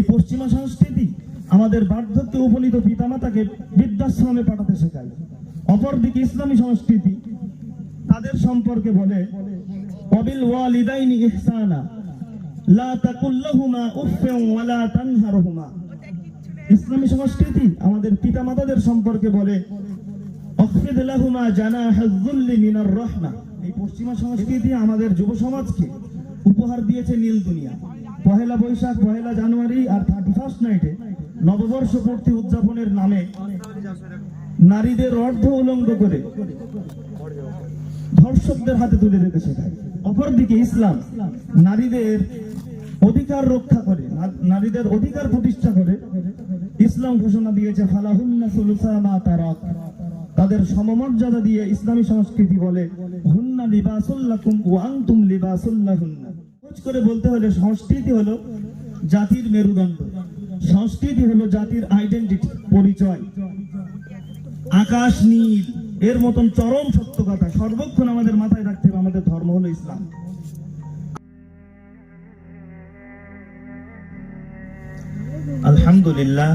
এই পশ্চিমা সংস্কৃতি আমাদের বার্ধক্যে উপনীত পিতামাতাকে বৃদ্ধাশ্রমে পাঠাতে শেখায়। অপরদিকে ইসলামী সংস্কৃতি তাদের সম্পর্কে বলে, অবিল ওয়ালিদাইনি ইহসানা ইসলামী সংস্কৃতি আমাদের পিতামাতাদের সম্পর্কে বলে এই পশ্চিমা সংস্কৃতি আমাদের যুব সমাজকে উপহার দিয়েছে নীল দুনিয়া। পহেলা বৈশাখ, পহেলা জানুয়ারি আর থার্টি ফার্স্ট নাইটে নববর্ষ পূর্তি উদযাপনের নামে নারীদের অর্ধ উলঙ্গ করে ধর্ষকদের হাতে তুলে দিতে শেখায়। অপরদিকে ইসলাম নারীদের অধিকার রক্ষা করে নারীদের অধিকার প্রতিষ্ঠা করে। ইসলাম ঘোষণা দিয়েছে, ফালাহুন্না সুলুসা তারাক। তাদের সমমর্যাদা দিয়ে ইসলামী সংস্কৃতি বলে, হুন্না লিবাসুল্লাকুম ওয়া আনতুম লিবাসুল্লাহুন্না করে বলতে হলে সংস্কৃতি হলো জাতির মেরুদণ্ড সংস্কৃতি হলো জাতির আইডেন্টিটি পরিচয় আকাশ নীল এর মতন চরম সত্য কথা সর্বক্ষণ আমাদের মাথায় রাখতে হবে আমাদের ধর্ম হলো ইসলাম আলহামদুলিল্লাহ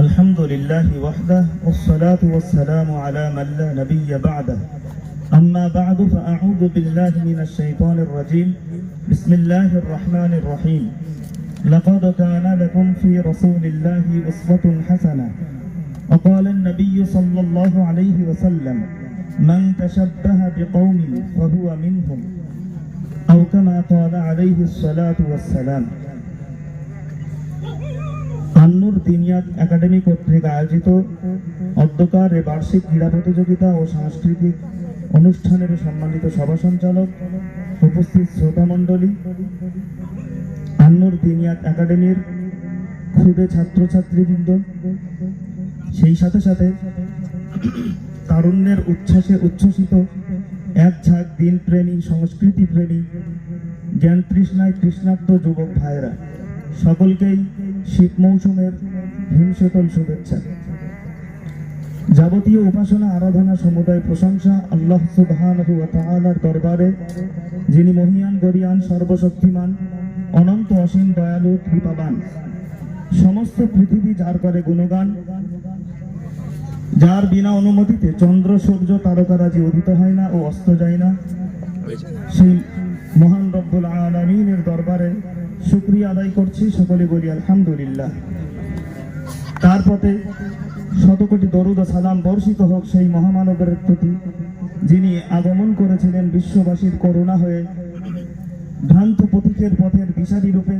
আলহামদুলিল্লাহ ওয়াহদা والصلاة والسلام على من لا نبي بعده أما بعد فأعوذ بالله من الشيطان الرجيم بسم الله الرحمن الرحيم لقد كان لكم في رسول الله أسوة حسنة وقال النبي صلى الله عليه وسلم من تشبه بقوم فهو منهم أو كما قال عليه الصلاة والسلام আন্নুর দিনিয়াত একাডেমি কর্তৃক আয়োজিত অধ্যকার এ বার্ষিক ক্রীড়া প্রতিযোগিতা ও সাংস্কৃতিক অনুষ্ঠানের সম্মানিত সভা সঞ্চালক উপস্থিত শ্রোতা মণ্ডলী আন্নুর দিনিয়াত একাডেমির ক্ষুদে ছাত্রছাত্রীবৃন্দ, সেই সাথে সাথে তারুণ্যের উচ্ছ্বাসে উচ্ছ্বসিত এক ঝাঁক দিন প্রেমী সংস্কৃতি প্রেমী জ্ঞান তৃষ্ণায় তৃষ্ণার্ত যুবক ভাইয়েরা, সকলকেই শীত মৌসুমের হিমশীতল শুভেচ্ছা। যাবতীয় উপাসনা, আরাধনা, সমুদায় প্রশংসা আল্লাহ তাআলার দরবারে, যিনি মহিয়ান, গরিয়ান, সর্বশক্তিমান, অনন্ত অসীম দয়ালু, কৃপাবান। সমস্ত পৃথিবী যার করে গুণগান, যার বিনা অনুমতিতে চন্দ্র, সূর্য, তারকারাজি উদিত হয় না ও অস্ত যায় না। সেই মহান রব্বুল আলমিনের দরবারে শুক্রিয়া আদায় করছি। সকলে বলি আলহামদুলিল্লাহ। তার পথে শত কোটি দরুদ সালাম বর্ষিত হোক সেই মহামানবের প্রতি, যিনি আগমন করেছিলেন বিশ্ববাসীর করুণা হয়ে, ভ্রান্ত পথিকের পথের বিষাদী রূপে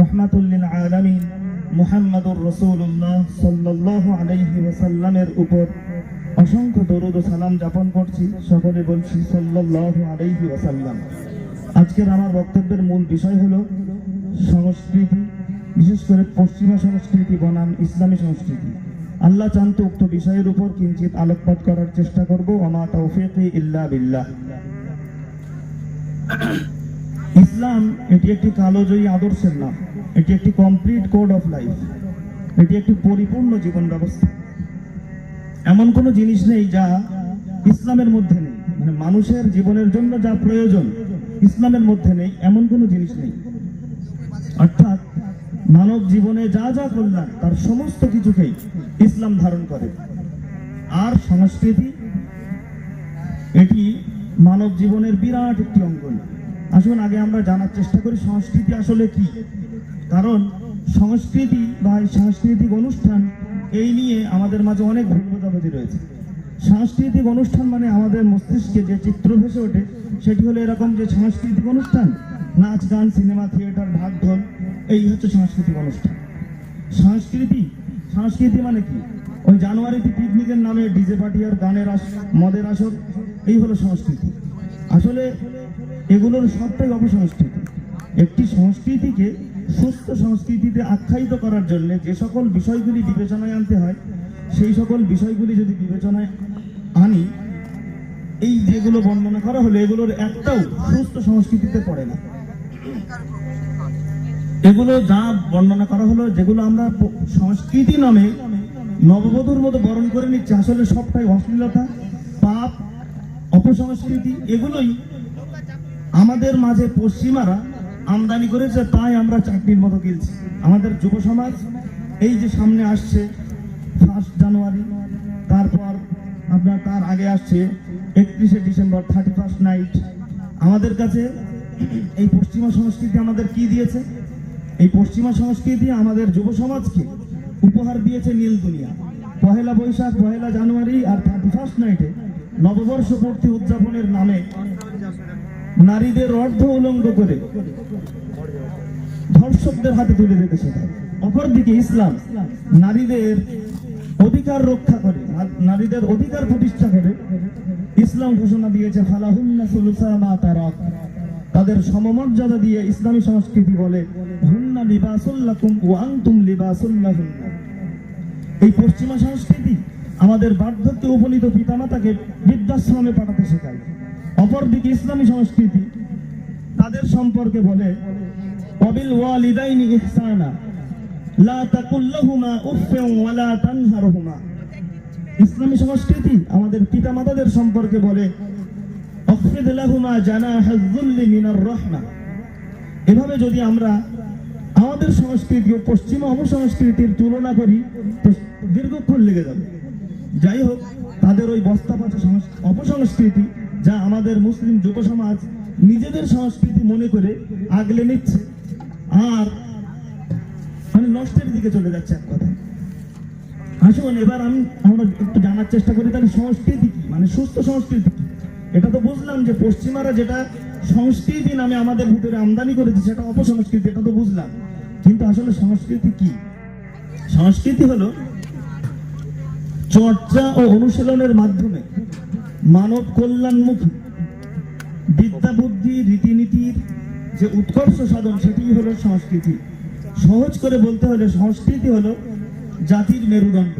রহমাতুল্লিল আলামিন মুহাম্মাদুর রসুল্লাহ সাল্লাল্লাহু আলাইহি ওয়াসাল্লামের উপর অসংখ্য দরুদ সালাম যাপন করছি। সকলে বলছি সাল্লাল্লাহু আলাইহি ওসাল্লাম আজকের আমার বক্তব্যের মূল বিষয় হল সংস্কৃতি, বিশেষ করে পশ্চিমা সংস্কৃতি বনাম ইসলামী সংস্কৃতি। আল্লাহ চান্ত উক্ত বিষয়ের উপর কিঞ্চিত আলোকপাত করার চেষ্টা করব আমা তৌফিকি ইল্লা বিল্লাহ। ইসলাম, এটি একটি কালোজয়ী আদর্শের নাম। এটি একটি কমপ্লিট কোড অফ লাইফ এটি একটি পরিপূর্ণ জীবন ব্যবস্থা। এমন কোনো জিনিস নেই যা ইসলামের মধ্যে নেই। মানে মানুষের জীবনের জন্য যা প্রয়োজন, ইসলামের মধ্যে নেই, এমন কোনো জিনিস নেই। অর্থাৎ মানব জীবনে যা যা কল্যাণ, তার সমস্ত কিছুকেই ইসলাম ধারণ করে। আর সংস্কৃতি, এটি মানব জীবনের বিরাট একটি অঙ্গ আসুন, আগে আমরা জানার চেষ্টা করি সংস্কৃতি আসলে কি? কারণ সংস্কৃতি বা এই সাংস্কৃতিক অনুষ্ঠান, এই নিয়ে আমাদের মাঝে অনেক ভুল রয়েছে। সাংস্কৃতিক অনুষ্ঠান মানে আমাদের মস্তিষ্কে যে চিত্র ভেসে ওঠে, সেটি হলো এরকম যে সাংস্কৃতিক অনুষ্ঠান, নাচ, গান, সিনেমা, থিয়েটার ঢাক ঢোল এই হচ্ছে সাংস্কৃতিক অনুষ্ঠান। সংস্কৃতি? সংস্কৃতি মানে কি? ওই জানুয়ারিতে পিকনিকের নামে ডিজে পার্টি আর গানের আস মদের আসর, এই হলো সংস্কৃতি। আসলে এগুলোর সবটাই অপসংস্কৃতি। একটি সংস্কৃতিকে সুস্থ সংস্কৃতিতে আখ্যায়িত করার জন্য যে সকল বিষয়গুলি বিবেচনায় আনতে হয়, সেই সকল বিষয়গুলি যদি বিবেচনায় আনি, এই যেগুলো বর্ণনা করা হলো, এগুলোর একটাও সুস্থ সংস্কৃতিতে পড়ে না। এগুলো যা বর্ণনা করা হলো, যেগুলো আমরা সংস্কৃতি নামে নববধূর মতো বরণ করে নিচ্ছি, আসলে সবটাই অশ্লীলতা, পাপ, অপসংস্কৃতি, এগুলোই আমাদের মাঝে পশ্চিমারা আমদানি করেছে, তাই আমরা চাকরির মতো কিনছি আমাদের যুব সমাজ এই যে সামনে আসছে ফার্স্ট জানুয়ারি তারপর আপনার তার আগে আসছে, একত্রিশে ডিসেম্বর থার্টি ফার্স্ট নাইট আমাদের কাছে এই পশ্চিমা সংস্কৃতি আমাদের কি দিয়েছে? এই পশ্চিমা সংস্কৃতি আমাদের যুব সমাজকে উপহার দিয়েছে নীল দুনিয়া। পহেলা বৈশাখ, পহেলা জানুয়ারি আর থার্টি ফার্স্ট নাইটে নববর্ষ পূর্তি উদযাপনের নামে নারীদের অর্ধ উলঙ্গ করে ধর্ষকদের হাতে তুলে দিতে শেখায়। অপরদিকে ইসলাম নারীদের অধিকার রক্ষা করে, নারীদের অধিকার প্রতিষ্ঠা করে। ইসলাম ঘোষণা দিয়েছে, ফালাহুন্না সুলুসা মা তারাক। তাদের সমমর্যাদা দিয়ে ইসলামী সংস্কৃতি বলে এই পশ্চিমা সংস্কৃতি আমাদের বার্ধক্যে উপনীত পিতামাতাকে বৃদ্ধাশ্রমে পাঠাতে শেখায়। অপরদিকে ইসলামী সংস্কৃতি তাদের সম্পর্কে বলে ইসলামী সংস্কৃতি আমাদের পিতামাতাদের সম্পর্কে বলে এভাবে যদি আমরা আমাদের সংস্কৃতি ও পশ্চিমা অপসংস্কৃতির তুলনা করি তো দীর্ঘক্ষণ লেগে যাবে। যাই হোক, তাদের ওই বস্তা পচা সংস- অপসংস্কৃতি যা আমাদের মুসলিম যুব সমাজ নিজেদের সংস্কৃতি মনে করে আগলে নিচ্ছে আর মানে নষ্টের দিকে চলে যাচ্ছে এক কথা আসুন এবার আমি আমরা একটু জানার চেষ্টা করি, তাহলে সংস্কৃতি কি? মানে সুস্থ সংস্কৃতি কি? এটা তো বুঝলাম যে পশ্চিমারা যেটা সংস্কৃতি নামে আমাদের ভিতরে আমদানি করেছে, সেটা অপসংস্কৃতি, এটা তো বুঝলাম। কিন্তু আসলে সংস্কৃতি কি? সংস্কৃতি হলো চর্চা ও অনুশীলনের মাধ্যমে মানব কল্যাণমুখী বিদ্যা বুদ্ধি, রীতিনীতির যে উৎকর্ষ সাধন, সেটি হলো সংস্কৃতি। সহজ করে বলতে হলে সংস্কৃতি হলো জাতির মেরুদণ্ড।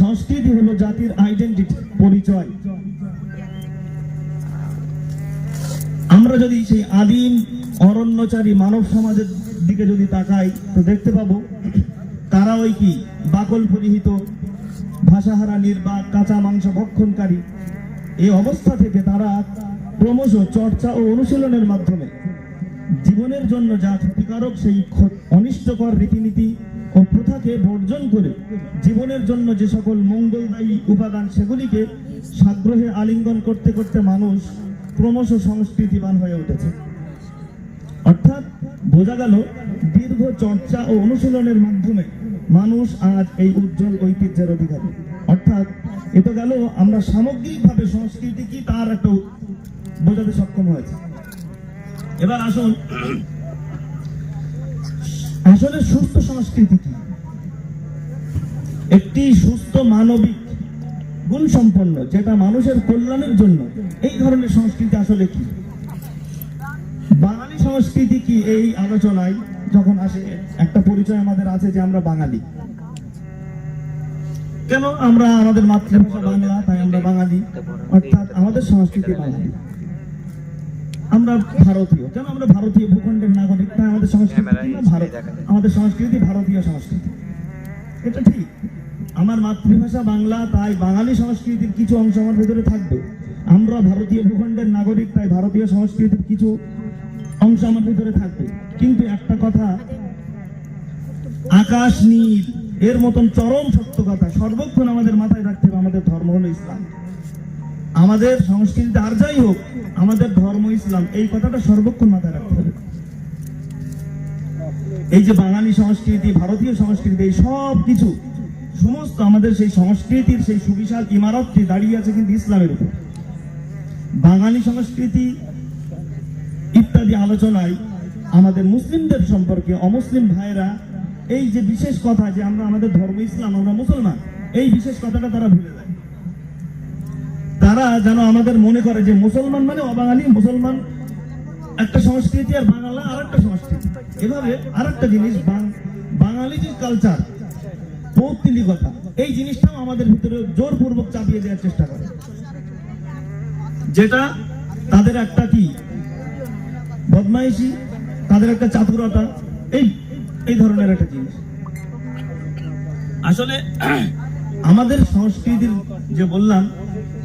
সংস্কৃতি হলো জাতির আইডেন্টিটি পরিচয়। আমরা যদি সেই আদিম অরণ্যচারী মানব সমাজের দিকে যদি তাকাই, তো দেখতে পাবো তারা ওই কি? বাকল পরিহিত ভাষাহারা নির্বাক কাঁচা মাংস ভক্ষণকারী। এই অবস্থা থেকে তারা ক্রমশ চর্চা ও অনুশীলনের মাধ্যমে জীবনের জন্য যা ক্ষতিকারক, সেই অনিষ্টকর রীতিনীতি ও প্রথাকে বর্জন করে জীবনের জন্য যে সকল মঙ্গলদায়ী উপাদান, সেগুলিকে সাগ্রহে আলিঙ্গন করতে করতে মানুষ ক্রমশ সংস্কৃতিবান হয়ে উঠেছে। অর্থাৎ বোঝা গেল দীর্ঘ চর্চা ও অনুশীলনের মাধ্যমে মানুষ আজ এই উজ্জ্বল ঐতিহ্যের অধিকারী। অর্থাৎ এ তো গেল, আমরা সামগ্রিকভাবে সংস্কৃতি কি তার একটা বোঝাতে সক্ষম হয়েছে। এবার আসুন, আসলে সুস্থ সংস্কৃতি কি? একটি সুস্থ মানবিক গুণ সম্পন্ন যেটা মানুষের কল্যাণের জন্য এই ধরনের সংস্কৃতি আসলে কি? বাঙালি সংস্কৃতি কি এই আলোচনায় যখন আসে? একটা পরিচয় আমাদের আছে যে আমরা বাঙালি। কেন আমরা আমাদের মাতৃভাষা বাংলা তাই আমরা বাঙালি? অর্থাৎ আমাদের সংস্কৃতি বাঙালি। আমরা ভারতীয়। কেন আমরা ভারতীয় ভূখণ্ডের নাগরিক? তাই আমাদের সংস্কৃতি ভারত আমাদের সংস্কৃতি ভারতীয় সংস্কৃতি। এটা ঠিক। আমার মাতৃভাষা বাংলা তাই বাঙালি সংস্কৃতির কিছু অংশ আমার ভেতরে থাকবে। আমরা ভারতীয় ভূখণ্ডের নাগরিক তাই ভারতীয় সংস্কৃতির কিছু অংশ আমার ভিতরে থাকবে। কিন্তু একটা কথা, আকাশ নীল, এর মতন চরম সত্য কথা সর্বক্ষণ আমাদের মাথায় রাখতে হবে, আমাদের ধর্ম হলো ইসলাম। আমাদের সংস্কৃতিতে আর যাই হোক, আমাদের ধর্ম ইসলাম, এই কথাটা সর্বক্ষণ মাথায় রাখতে হবে। এই যে বাঙালি সংস্কৃতি, ভারতীয় সংস্কৃতি, এই সব কিছু, সমস্ত আমাদের সেই সংস্কৃতির সেই সুবিশাল ইমারতটি দাঁড়িয়ে আছে কিন্তু ইসলামের উপর। বাঙালি সংস্কৃতি ইত্যাদি আলোচনায় আমাদের মুসলিমদের সম্পর্কে অমুসলিম ভাইরা এই যে বিশেষ কথা যে আমরা আমাদের ধর্ম ইসলাম, আমরা মুসলমান, এই বিশেষ কথাটা তারা ভুলে যায়। তারা যেন আমাদের মনে করে যে মুসলমান মানে অবাঙালি, মুসলমান একটা সংস্কৃতি আর বাংলা আর একটা সংস্কৃতি। এভাবে আর একটা জিনিস বাঙালি যে কালচার পৌত্তিলিকতা, এই জিনিসটাও আমাদের ভিতরে জোরপূর্বক চাপিয়ে দেওয়ার চেষ্টা করে। যেটা তাদের একটা কি? বদমাইশি, তাদের একটা চাতুরতা এই এই ধরনের একটা জিনিস। আসলে, আমাদের সংস্কৃতির যে বললাম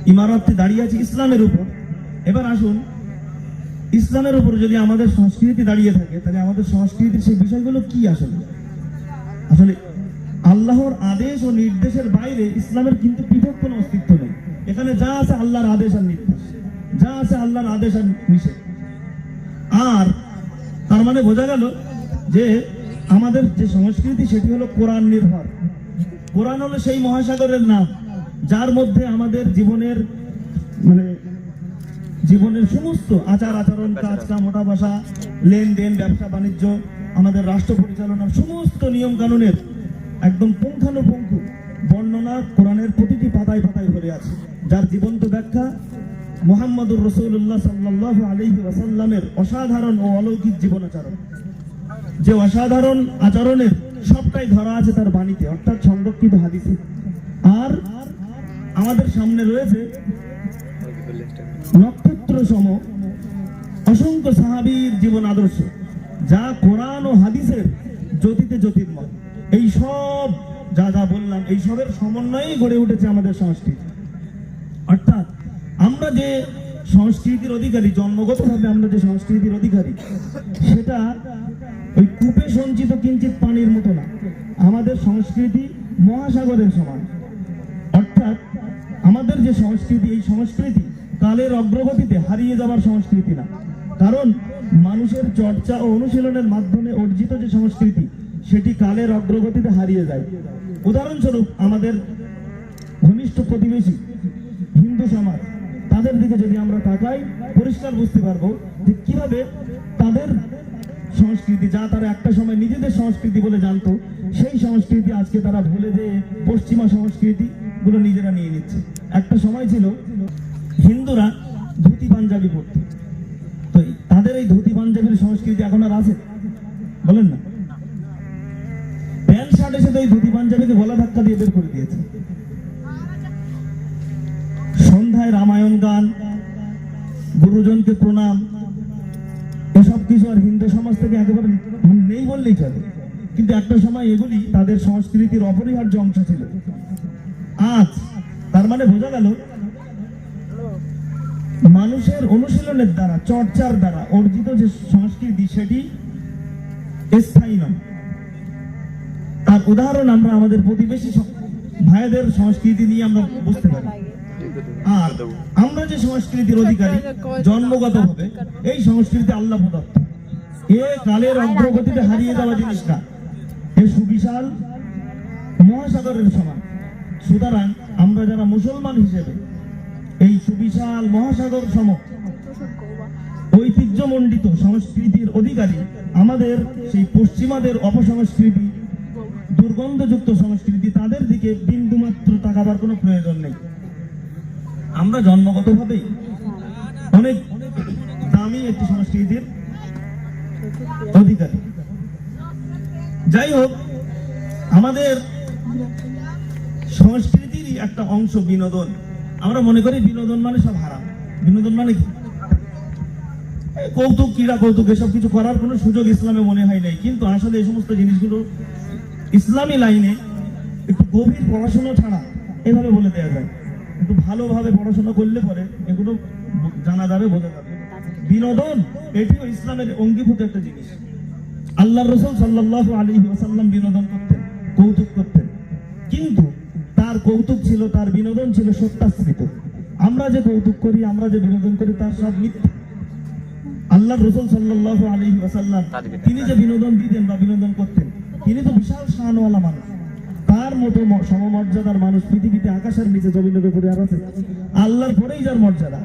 ইমারতটি দাঁড়িয়ে আছে ইসলামের উপর। এবার আসুন, ইসলামের উপর যদি আমাদের সংস্কৃতি দাঁড়িয়ে থাকে, তাহলে আমাদের সংস্কৃতির সেই বিষয়গুলো কি আসলে? আসলে, আল্লাহর আদেশ ও নির্দেশের বাইরে ইসলামের কিন্তু পৃথক কোনো অস্তিত্ব নেই। এখানে যা আছে আল্লাহর আদেশ আর নির্দেশ। যা আছে আল্লাহর আদেশ আর নিষেধ। আর তার মানে বোঝা গেল যে আমাদের যে সংস্কৃতি সেটি হলো কোরআন নির্ভর। কোরআন হলো সেই মহাসাগরের নাম, যার মধ্যে আমাদের জীবনের মানে জীবনের সমস্ত আচার আচরণ কাজ কাম ওঠা বসা লেনদেন, ব্যবসা, বাণিজ্য, আমাদের রাষ্ট্র পরিচালনার সমস্ত নিয়ম কানুনের একদম পুঙ্খানুপুঙ্খ বর্ণনা কোরআনের প্রতিটি পাতায় পাতায় ভরে আছে। যার জীবন্ত ব্যাখ্যা মোহাম্মদুর রসুল্লাহ সাল্লাহ আলহি ওয়াসাল্লামের অসাধারণ ও অলৌকিক জীবনাচরণ। যে অসাধারণ আচরণের সবটাই ধরা আছে তার বাণীতে, অর্থাৎ সংরক্ষিত হাদিসে। আর আমাদের সামনে রয়েছে নক্ষত্র সম অসংখ্য সাহাবীর জীবন আদর্শ, যা কোরআন ও হাদিসের জ্যোতিতে জ্যোতির্ময়। এই সব যা যা বললাম, এই সবের সমন্বয়েই গড়ে উঠেছে আমাদের সংস্কৃতি। অর্থাৎ আমরা যে সংস্কৃতির অধিকারী জন্মগতভাবে আমরা যে সংস্কৃতির অধিকারী, সেটা ওই কূপে সঞ্চিত কিঞ্চিত পানির মতো না। আমাদের সংস্কৃতি মহাসাগরের সমান। অর্থাৎ আমাদের যে সংস্কৃতি, এই সংস্কৃতি কালের অগ্রগতিতে হারিয়ে যাওয়ার সংস্কৃতি না। কারণ মানুষের চর্চা ও অনুশীলনের মাধ্যমে অর্জিত যে সংস্কৃতি, সেটি কালের অগ্রগতিতে হারিয়ে যায়। উদাহরণস্বরূপ আমাদের ঘনিষ্ঠ প্রতিবেশী হিন্দু সমাজ। তাদের দিকে যদি আমরা তাকাই, পরিষ্কার বুঝতে পারব যে কীভাবে তাদের সংস্কৃতি, যা তারা একটা সময় নিজেদের সংস্কৃতি বলে জানতো, সেই সংস্কৃতি আজকে তারা ভুলে যে পশ্চিমা সংস্কৃতি গুলো নিজেরা নিয়ে নিচ্ছে। একটা সময় ছিল হিন্দুরা ধুতি পাঞ্জাবি পরত। তো তাদের এই ধুতি পাঞ্জাবির সংস্কৃতি এখন আর আছে? বলেন না। প্যান্ট শার্ট এসে তো এই ধুতি পাঞ্জাবিকে গলা ধাক্কা দিয়ে বের করে দিয়েছে। সন্ধ্যায় রামায়ণ গান, গুরুজনকে প্রণাম, এসব কিছু আর হিন্দু সমাজ থেকে একেবারে নেই বললেই চলে। কিন্তু একটা সময় এগুলি তাদের সংস্কৃতির অপরিহার্য অংশ ছিল। আজ তার মানে বোঝা গেল, মানুষের অনুশীলনের দ্বারা, চর্চার দ্বারা অর্জিত যে সংস্কৃতি সেটি স্থায়ী নয়। তার উদাহরণ আমরা আমাদের প্রতিবেশী ভাইদের সংস্কৃতি নিয়ে আমরা বুঝতে পারি। আর আমরা যে সংস্কৃতির অধিকারী, জন্মগত ভাবে, এই সংস্কৃতি আল্লাহ প্রদত্ত এ কালের অগ্রগতিতে হারিয়ে যাওয়া জিনিস না এ সুবিশাল মহাসাগরের সমান। সুতরাং আমরা যারা মুসলমান হিসেবে এই সুবিশাল মহাসাগর সম ঐতিহ্যমণ্ডিত সংস্কৃতির অধিকারী, আমাদের সেই পশ্চিমাদের অপসংস্কৃতি, দুর্গন্ধযুক্ত সংস্কৃতি, তাদের দিকে বিন্দুমাত্র তাকাবার কোনো প্রয়োজন নেই। আমরা জন্মগতভাবেই অনেক দামি একটি সংস্কৃতির অধিকারী। যাই হোক, আমাদের সংস্কৃতিরই একটা অংশ বিনোদন। আমরা মনে করি বিনোদন মানে সব হারাম। বিনোদন মানে কি? কৌতুক, ক্রীড়া, কৌতুক, এসব কিছু করার কোনো সুযোগ ইসলামে মনে হয় নাই। কিন্তু আসলে এই সমস্ত জিনিসগুলো ইসলামী লাইনে একটু গভীর পড়াশোনা ছাড়া এভাবে বলে দেওয়া যায়। একটু ভালোভাবে পড়াশোনা করলে পরে এগুলো জানা যাবে বোঝা যাবে। বিনোদন এটিও ইসলামের অঙ্গীভূত একটা জিনিস। আল্লাহ রসুল সাল্লাহ আলী ওয়াসাল্লাম বিনোদন করতেন কৌতুক করতেন। কিন্তু তার কৌতুক ছিল তার বিনোদন ছিল সত্যাশ্রিত আমরা যে কৌতুক করি আমরা যে বিনোদন করি তার সব মিথ্যা। আল্লাহ রসুল সাল্লাহ আলী ওয়াসাল্লাম তিনি যে বিনোদন দিতেন বা বিনোদন করতেন তিনি তো বিশাল শানওয়ালা মানুষ। তার মতো সমমর্যাদার মানুষ পৃথিবীতে আকাশের নিচে জমিনের উপরে আর আছে। আল্লাহর পরেই যার মর্যাদা।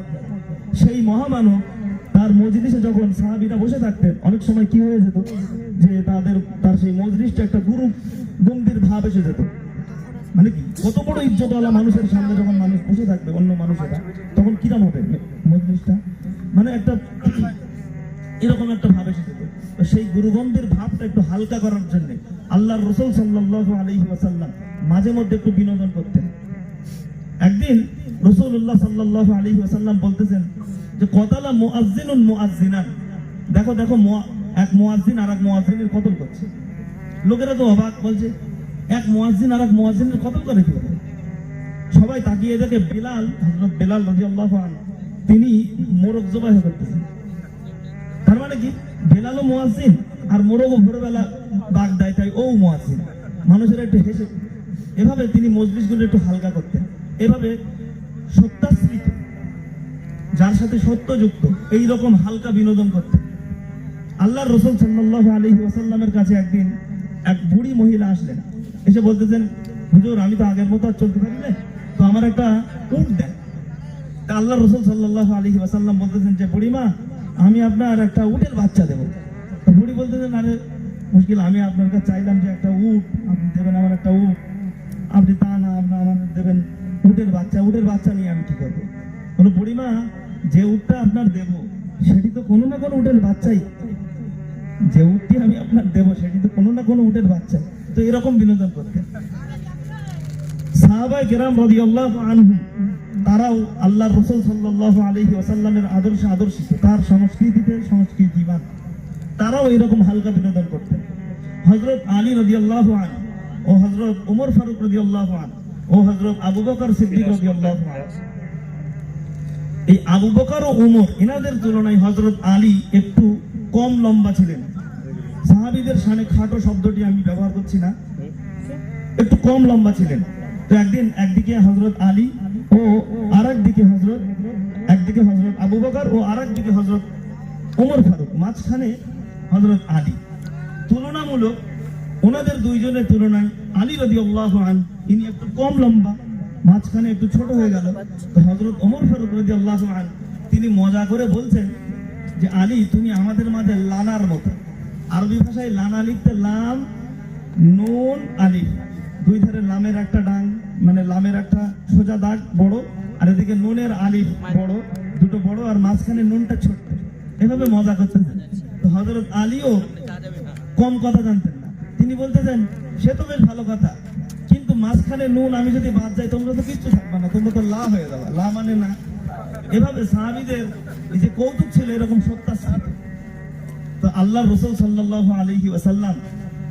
সেই মহামানব তার মজলিসে যখন সাহাবীরা বসে থাকতেন, অনেক সময় কি হয়ে যেত? যে তাদের, তার সেই মজলিসটা একটা গুরু গম্ভীর ভাব এসে যেত। মানে কি? কত বড় ইজ্জতওয়ালা মানুষের সামনে যখন মানুষ বসে থাকবে, অন্য মানুষেরা, তখন কিরম হবে মজলিসটা? মানে একটা এরকম একটা ভাব এসে যেত। সেই গুরুগন্ধের ভাবটা একটু হালকা করার জন্য আল্লাহর রসুল সাল্লাল্লাহু আলাইহি ওয়াসাল্লাম মাঝে মধ্যে একটু বিনোদন করতেন। একদিন রসুল্লাহ সাল্লাল্লাহু আলাইহি ওয়াসাল্লাম বলতেছেন যে, কতালা মুআজ্জিনুন মুআজ্জিনান। দেখো দেখো এক মুআজ্জিন আর এক মুআজ্জিনের কতল করছে। লোকেরা তো অবাক বলছে, এক মুআজ্জিন আর এক মুআজ্জিনের কতল করে কি সবাই তাকিয়ে দেখে বেলাল, হযরত বেলাল রাদিয়াল্লাহু আনহু, তিনি মোরগ জবাই করতেছেন। তার মানে কি? বেলালও মোয়াজিন আর মোরগও ভোরবেলা বাগ দেয় তাই ও মোয়াজিন মানুষের একটু হেসে এভাবে তিনি মজলিসগুলো একটু হালকা করতেন। এভাবে সত্যাশ্রিত যার সাথে সত্যযুক্ত এই রকম হালকা বিনোদন করতেন। আল্লাহ রসুল সাল্লাহ আলহি ওয়াসাল্লামের কাছে একদিন এক বুড়ি মহিলা আসলেন। এসে বলতেছেন, হুজুর, আমি তো আগের মতো আর চলতে পারি না তো আমার একটা উট দেন। তা আল্লাহ রসুল সাল্লাহ আলহি ওয়াসাল্লাম বলতেছেন যে, বুড়িমা, আমি আপনার একটা উটের বাচ্চা দেবো। তো বুড়ি বলতেছেন, আরে মুশকিল, আমি আপনার কাছে চাইলাম যে একটা উট, আপনি দেবেন আমার একটা উট। আপনি তা না, আপনি আমাদের দেবেন উটের বাচ্চা উটের বাচ্চা নিয়ে আমি কি করব? বলো, বুড়িমা, যে উটটা আপনার দেবো, সেটি তো কোনো না কোনো উটের বাচ্চাই। যে উটটি আমি আপনার দেবো, সেটি তো কোনো না কোনো উটের বাচ্চা তো এরকম বিনোদন করতেন সাহাবাই কেরাম রাদিয়াল্লাহু আনহু তারাও আল্লাহ রসুল সাল্লাল্লাহু আলাইহি ওয়াসাল্লামের আদর্শে আদর্শিত, তার সংস্কৃতিতে সংস্কৃতিবান। তারাও এরকম হালকা বিনোদন করতেন। হযরত আলী রাদিয়াল্লাহু আনহু ও হজরত ওমর ফারুক রাদিয়াল্লাহু আনহু ও হজরত আবু বকর সিদ্দিক রাদিয়াল্লাহু আনহু। এই আবু বকর ও উমর এনাদের তুলনায় হযরত আলী একটু কম লম্বা ছিলেন। সাহাবীদের শানে খাটো শব্দটি আমি ব্যবহার করছি না। একটু কম লম্বা ছিলেন। তো একদিন একদিকে হজরত আলী ও আর একদিকে হজরত একদিকে হজরত আবু বকর ও আর একদিকে হজরত ওমর ফারুক, মাঝখানে হজরত আলী। তুলনামূলক ওনাদের দুইজনের তুলনায় আলী রদি আল্লাহ আন, ইনি একটু কম লম্বা, মাঝখানে একটু ছোট হয়ে গেল। তো হজরত ওমর ফারুক রদি আল্লাহ আন, তিনি মজা করে বলছেন যে, আলী, তুমি আমাদের মাঝে লানার মতো। আরবি ভাষায় লানা লিখতে লাম, নুন, আলিফ। দুই ধারে লামের একটা ডাং মানে লামের একটা সোজা দাগ বড়, আর এদিকে নুনের আলিফ বড়, দুটো বড়, আর মাঝখানে নুনটা ছোট্ট। এভাবে মজা করতেছেন তো হজরত আলীও কম কথা জানতেন না। তিনি বলতেছেন, সে তো বেশ ভালো কথা। কিন্তু মাঝখানে নুন আমি যদি বাদ যাই, তোমরা তো কিচ্ছু থাকবে না। তোমরা তো লা হয়ে যাবে। লা মানে না। এভাবে সাহাবিদের এই যে কৌতুক ছিল, এরকম সত্যাশ্রিত তো আল্লাহ রসুল সাল্লাহ আলহি ওয়াসাল্লাম,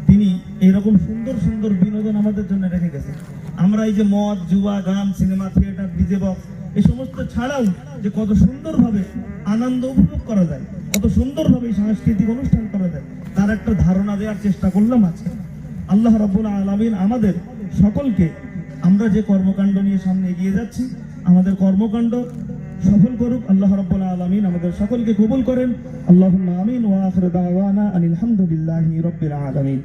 তিনি এরকম সুন্দর সুন্দর বিনোদন আমাদের জন্য রেখে গেছে আমরা এই যে মদ, জুয়া, গান, সিনেমা, থিয়েটার, ডিজে বক্স, এই সমস্ত ছাড়াও যে কত সুন্দরভাবে আনন্দ উপভোগ করা যায়, কত সুন্দরভাবে সাংস্কৃতিক অনুষ্ঠান করা যায় তার একটা ধারণা দেওয়ার চেষ্টা করলাম আজকে। আল্লাহ রব্বুল আলমিন আমাদের সকলকে আমরা যে কর্মকাণ্ড নিয়ে সামনে এগিয়ে যাচ্ছি আমাদের কর্মকাণ্ড সফল করুক আল্লাহ রব্বুল আলমিন আমাদের সকলকে কবুল করেন। আল্লাহ আমিন ওয়া আখিরু দাওয়ানা আলহামদুলিল্লাহ হামদুলিল্লাহি আলমিন।